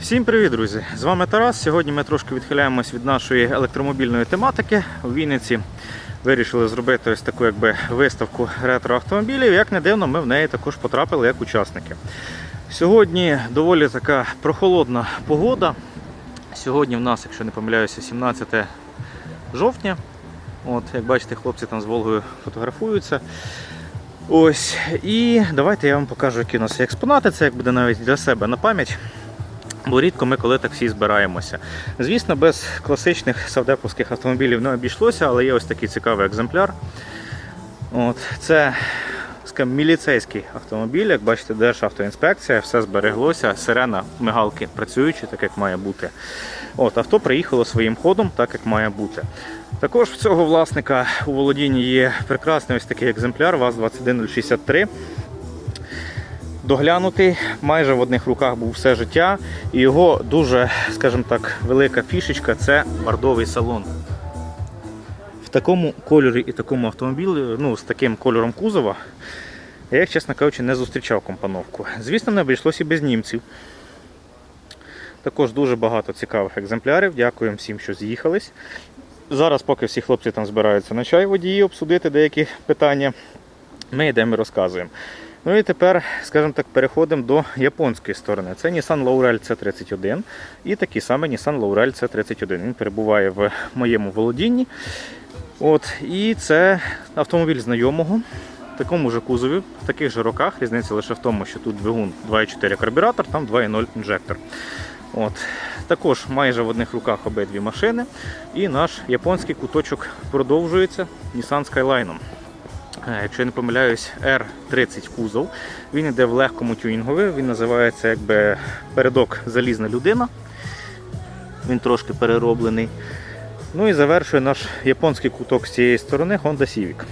Всім привіт, друзі! З вами Тарас. Сьогодні ми трошки відхиляємось від нашої електромобільної тематики. У Вінниці вирішили зробити ось таку якби виставку ретро-автомобілів. Як не дивно, ми в неї також потрапили як учасники. Сьогодні доволі така прохолодна погода. Сьогодні в нас, якщо не помиляюся, 17 жовтня. От, як бачите, хлопці там з Волгою фотографуються. Ось, і давайте я вам покажу, які у нас експонати. Це як буде навіть для себе на пам'ять. Бо рідко ми коли так всі збираємося. Звісно, без класичних савдеповських автомобілів не обійшлося, але є ось такий цікавий екземпляр. От, Це скажімо, міліцейський автомобіль, як бачите, Державтоінспекція, все збереглося, сирена мигалки працюючі, так як має бути. От, Авто приїхало своїм ходом, так як має бути. Також в цього власника у володінні є прекрасний ось такий екземпляр ВАЗ-21063 доглянутий, майже в одних руках був все життя. І його дуже, скажімо так, велика фішечка це бордовий салон. В такому кольорі і такому автомобілі, ну, з таким кольором кузова, я, їх, чесно кажучи, не зустрічав компоновку. Звісно, не обійшлося і без німців. Також дуже багато цікавих екземплярів. Дякуємо всім, що з'їхались. Зараз, поки всі хлопці там збираються на чай водії, обсудити деякі питання, ми йдемо і розказуємо. Ну і тепер, скажімо так, переходимо до японської сторони. Це Nissan Laurel C31 і такий самий Nissan Laurel C31. Він перебуває в моєму володінні. От, І це автомобіль знайомого. В такому ж кузові, в таких же роках. Різниця лише в тому, що тут двигун 2,4 карбюратор, там 2,0 інжектор. От. Також майже в одних руках обидві машини. І наш японський куточок продовжується Nissan Skyline. Е, Якщо я не помиляюсь, R30 кузов. Він йде в легкому тюнінгові, він називається якби передок залізна людина. Він трошки перероблений. Ну і завершує наш японський куток з цієї сторони Honda Civic.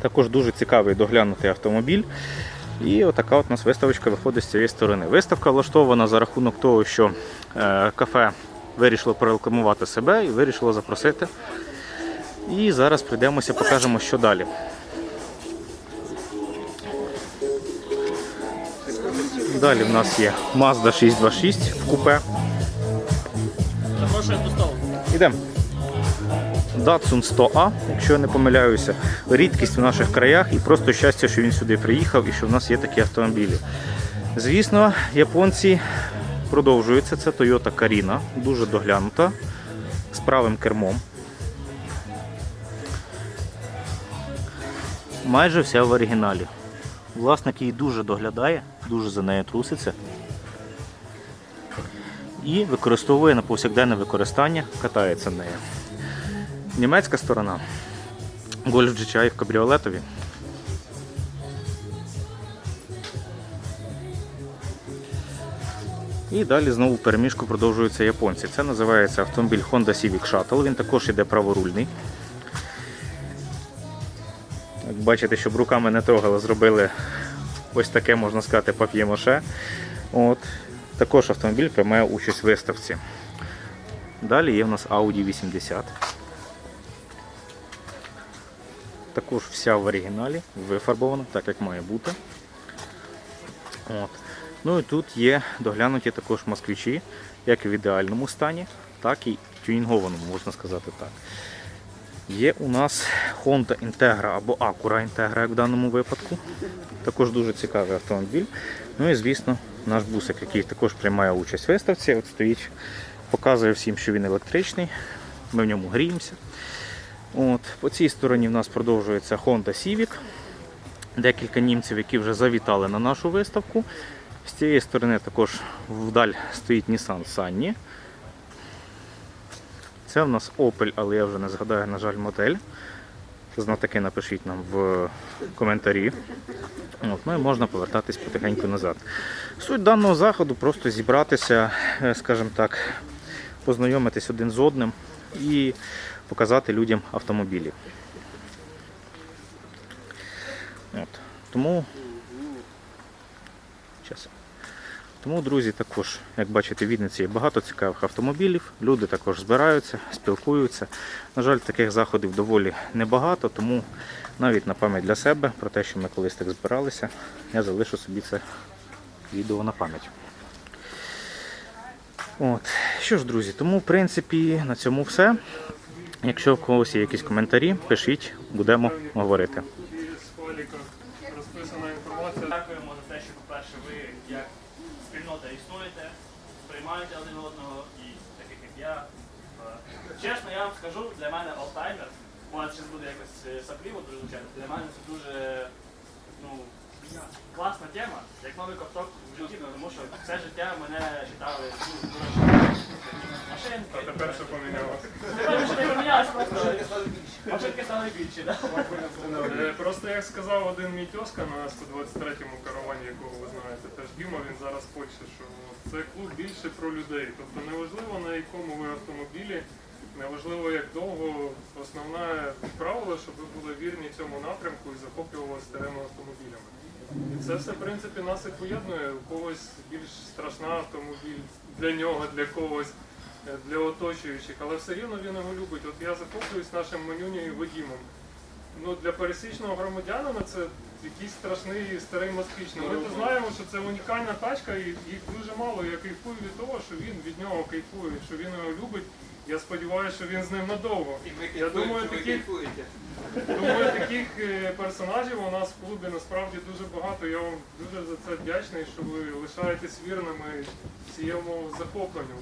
Також дуже цікавий доглянутий автомобіль. І отака от у нас виставочка виходить з цієї сторони. Виставка влаштована за рахунок того, що е, кафе вирішило прорекламувати себе і вирішило запросити. І зараз прийдемося, покажемо, що далі. Далі в нас є Mazda 626 в купе. Ідемо. Datsun 100A, якщо я не помиляюся, рідкість в наших краях і просто щастя, що він сюди приїхав і що в нас є такі автомобілі. Звісно, японці продовжуються. Це Toyota Carina, дуже доглянута, з правим кермом. Майже вся в оригіналі. Власник її дуже доглядає, дуже за нею труситься і використовує на повсякденне використання, катається нею. Німецька сторона. Golf GTI в кабріолетові. І далі знову в переміжку продовжуються японці. Це називається автомобіль Honda Civic Shuttle. Він також іде праворульний. Бачите, щоб руками не трогали, зробили ось таке, можна сказати, пап'ємоше. От. Також автомобіль приймає участь в виставці. Далі є в нас Audi 80. Також вся в оригіналі, вифарбована, так як має бути. От. Ну і тут є доглянуті також москвичі, як в ідеальному стані, так і тюнінгованому, можна сказати так. Є у нас Honda Integra або Acura Integra, як в даному випадку. Також дуже цікавий автомобіль. Ну і звісно, наш бусик, який також приймає участь в виставці, от стоїть, показує всім, що він електричний. Ми в ньому гріємося. От, По цій стороні в нас продовжується Honda Civic. Декілька німців, які вже завітали на нашу виставку. З цієї сторони також вдаль стоїть Nissan Sunny. Це в нас Opel, але я вже не згадаю, на жаль, модель. Знатаки напишіть нам в коментарі. От, ну і можна повертатись потихеньку назад. Суть даного заходу просто зібратися, е, скажімо так, познайомитись один з одним і показати людям автомобілі. От. Тому, Щас. Тому, друзі, також, як бачите, в Вінниці є багато цікавих автомобілів. Люди також збираються, спілкуються. На жаль, таких заходів доволі небагато, тому навіть на пам'ять для себе про те, що ми колись так збиралися, я залишу собі це відео на пам'ять. От. Що ж, друзі, тому в принципі на цьому все. Якщо в когось є якісь коментарі, пишіть, будемо говорити. Дякуємо за те, що, по-перше, ви спільнота існуєте, сприймаєте один одного і таких як я. е, Чесно, я вам скажу, для мене олтаймер, може зараз буде якось е, сапливо дуже звучати, для мене це дуже ну, класна тема, як новий ковток в житті, тому що все життя мене читали ну, дорожчі машинки. А тепер що помінялося? Тепер вже не помінялось, просто машинки стали більші. Да? Е, Просто як сказав один мій тьоска на 123-му каравані, якого ви знаєте, теж Діма, він зараз в що це клуб більше про людей. Тобто неважливо на якому ви автомобілі, неважливо як довго, основне правило, щоб ви були вірні цьому напрямку і захоплювалися старими автомобілями. І це все, в принципі, нас і поєднує. У когось більш страшна автомобіль для нього, для когось, для оточуючих, але все рівно він його любить. От я захоплююсь нашим манюнею Вадімом. Ну, для пересічного громадянина це якийсь страшний старий москвич. Ну, Ми то знаємо, що це унікальна тачка, і їх дуже мало. Я кайфую від того, що він від нього кайфує, що він його любить. Я сподіваюся, що він з ним надовго. Я думаю, таких, думаю, таких е, персонажів у нас в клубі насправді дуже багато. Я вам дуже за це вдячний, що ви лишаєтесь вірними цьому захопленню.